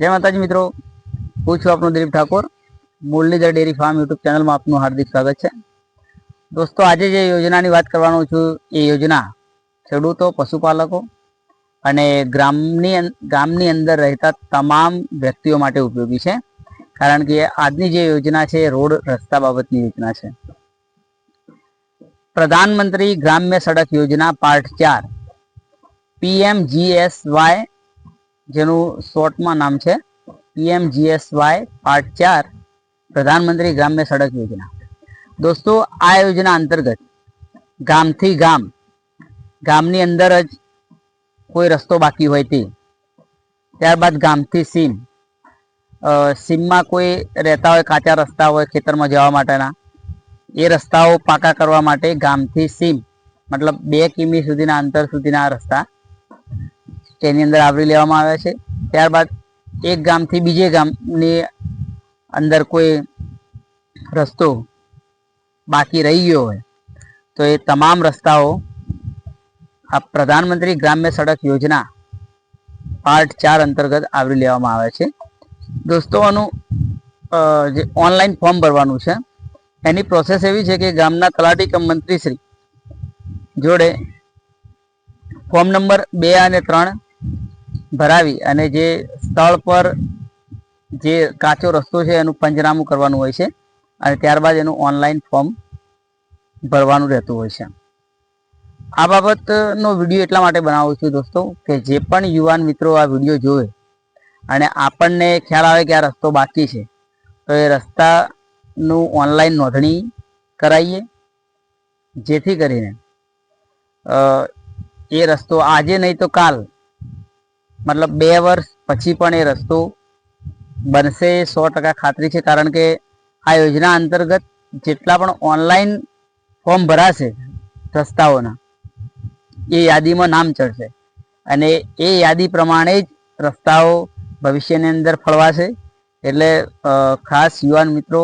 જય માતાજી મિત્રો. હું છું આપનો Dilip Thakor. Murlidhar dairy farm YouTube ચેનલમાં આપનું હાર્દિક સ્વાગત છે. દોસ્તો, આજે જે યોજનાની વાત કરવાનો છું, એ યોજના ખેડૂતો, પશુપાલકો અને ગ્રામની ગામની અંદર રહેતા તમામ વ્યક્તિઓ માટે ઉપયોગી છે. કારણ કે આજની જે યોજના છે, એ રોડ રસ્તા બાબતની યોજના છે. પ્રધાનમંત્રી ગ્રામ્ય સડક યોજના પાર્ટ ચાર, પીએમજીએસવાય જેનું શોર્ટમાં નામ છે પીએમજીએસવાય પાર્ટ ચાર, પ્રધાનમંત્રી ગ્રામ્ય સડક યોજના. દોસ્તો, આ યોજના અંતર્ગત ગામથી ગામ, ગામની અંદર જ કોઈ રસ્તો બાકી હોય તે, ત્યારબાદ ગામથી સીમ સીમમાં કોઈ રહેતા હોય કાચા રસ્તા હોય ખેતરમાં જવા માટેના, એ રસ્તાઓ પાકા કરવા માટે ગામથી સીમ, મતલબ બે કિમી સુધીના અંતર સુધીના રસ્તા તેની અંદર આવરી લેવામાં આવ્યા છે. ત્યારબાદ એક ગામથી બીજે ગામની અંદર કોઈ રસ્તો બાકી રહી ગયો હોય, તો એ તમામ રસ્તાઓ આ પ્રધાનમંત્રી ગ્રામ્ય સડક યોજના પાર્ટ ચાર અંતર્ગત આવરી લેવામાં આવે છે. દોસ્તો, આનું જે ઓનલાઈન ફોર્મ ભરવાનું છે, એની પ્રોસેસ એવી છે કે ગામના તલાટી કમ મંત્રીશ્રી જોડે ફોર્મ નંબર બે અને ત્રણ ભરાવી અને જે સ્થળ પર જે કાચો રસ્તો છે એનું પંચનામું કરવાનું હોય છે અને ત્યારબાદ એનું ઓનલાઈન ફોર્મ ભરવાનું રહેતું હોય છે. આ બાબતનો વીડિયો એટલા માટે બનાવું છું દોસ્તો કે જે પણ યુવાન મિત્રો આ વીડિયો જોવે અને આપણને ખ્યાલ આવે કે આ રસ્તો બાકી છે, તો એ રસ્તાનું ઓનલાઈન નોંધણી કરાવીએ જેથી કરીને એ રસ્તો આજે નહીં તો કાલ મતલબ બે વર્ષ પછી પણ એ રસ્તો બનશે સો ટકા ખાતરી છે, કારણ કે આ યોજના અંતર્ગત જેટલા પણ ઓનલાઈન ફોર્મ ભરાશે રસ્તાઓના, એ યાદીમાં નામ ચડશે. અને એ યાદી પ્રમાણે જ રસ્તાઓ ભવિષ્યની અંદર ફળવાશે. એટલે ખાસ યુવાન મિત્રો,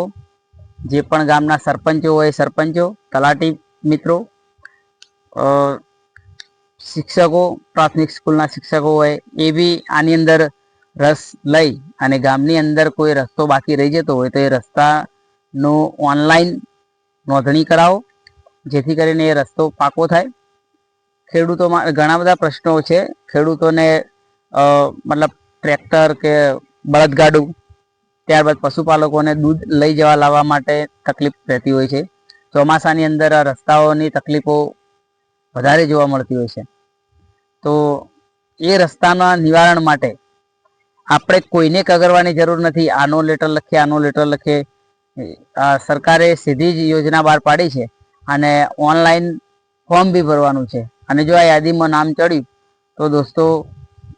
જે પણ ગામના સરપંચો હોય, સરપંચો, તલાટી મિત્રો શિક્ષકો, પ્રાથમિક સ્કૂલના શિક્ષકો હોય, એ બી આની અંદર રસ લઈ અને ગામની અંદર કોઈ રસ્તો બાકી રહી જતો હોય તો એ રસ્તાનું ઓનલાઈન નોંધણી કરાવો, જેથી કરીને એ રસ્તો પાકો થાય. ખેડૂતોમાં ઘણા બધા પ્રશ્નો છે. ખેડૂતોને મતલબ ટ્રેક્ટર કે બળદગાડું, ત્યારબાદ પશુપાલકોને દૂધ લઈ જવા લાવવા માટે તકલીફ રહેતી હોય છે. ચોમાસાની અંદર રસ્તાઓની તકલીફો વધારે જોવા મળતી હોય છે. તો એ રસ્તાના નિવારણ માટે આપણે કોઈને કગરવાની જરૂર નથી. આનો લેટર લખે આનો લેટર લખે આ સરકારે સીધી જ યોજના બહાર પાડી છે અને ઓનલાઈન ફોર્મ બી ભરવાનું છે. અને જો આ યાદીમાં નામ ચડ્યું, તો દોસ્તો,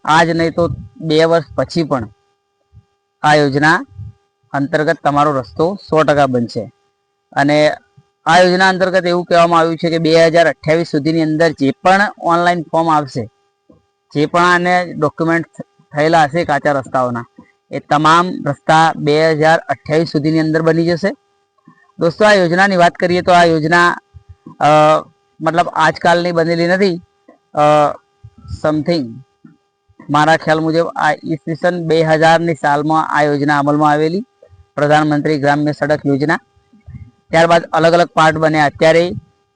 આજ નહીં તો બે વર્ષ પછી પણ આ યોજના અંતર્ગત તમારો રસ્તો સો ટકા બનશે. અને આ યોજના અંતર્ગત એવું કહેવામાં આવ્યું છે કે બે હજાર અઠ્યાવીસ સુધીની અંદર જે પણ ઓનલાઈન ફોર્મ આવશે, જે પણ આને ડોક્યુમેન્ટ થયેલા હશે કાચા રસ્તાઓના, એ તમામ રસ્તા બે હજાર અઠ્યાવીસ સુધીની અંદર બની જશે. દોસ્તો, આ યોજનાની વાત કરીએ તો આ યોજના મતલબ આજકાલની બનેલી નથી. સમથિંગ મારા ખ્યાલ મુજબ આ ઈસવીસન બે હજારની સાલમાં આ યોજના અમલમાં આવેલી. પ્રધાનમંત્રી ગ્રામ્ય સડક યોજના. ત્યારબાદ અલગ અલગ પાર્ટ બન્યા અત્યારે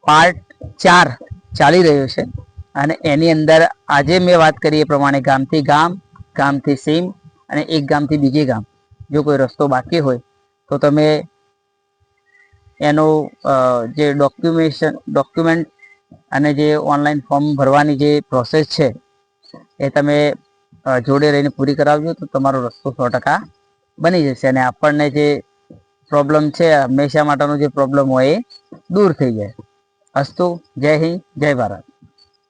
પાર્ટ ચાર ચાલી રહ્યો છે અને એની અંદર આજે મેં વાત કરી એ પ્રમાણે ગામથી ગામ, ગામથી સીમ અને એક ગામથી બીજે ગામ. જો કોઈ રસ્તો બાકી હોય તો તમે એનું જે ડોક્યુમેશન ડોક્યુમેન્ટ અને જે ઓનલાઈન ફોર્મ ભરવાની જે પ્રોસેસ છે એ તમે જોડે રહીને પૂરી કરાવજો તો તમારો રસ્તો સો ટકા બની જશે. અને આપણને જે પ્રોબ્લેમ છે હંમેશા માટેનો જે પ્રોબ્લેમ હોય એ દૂર થઈ જાય. અસ્તુ, જય હિન્દ, જય ભારત.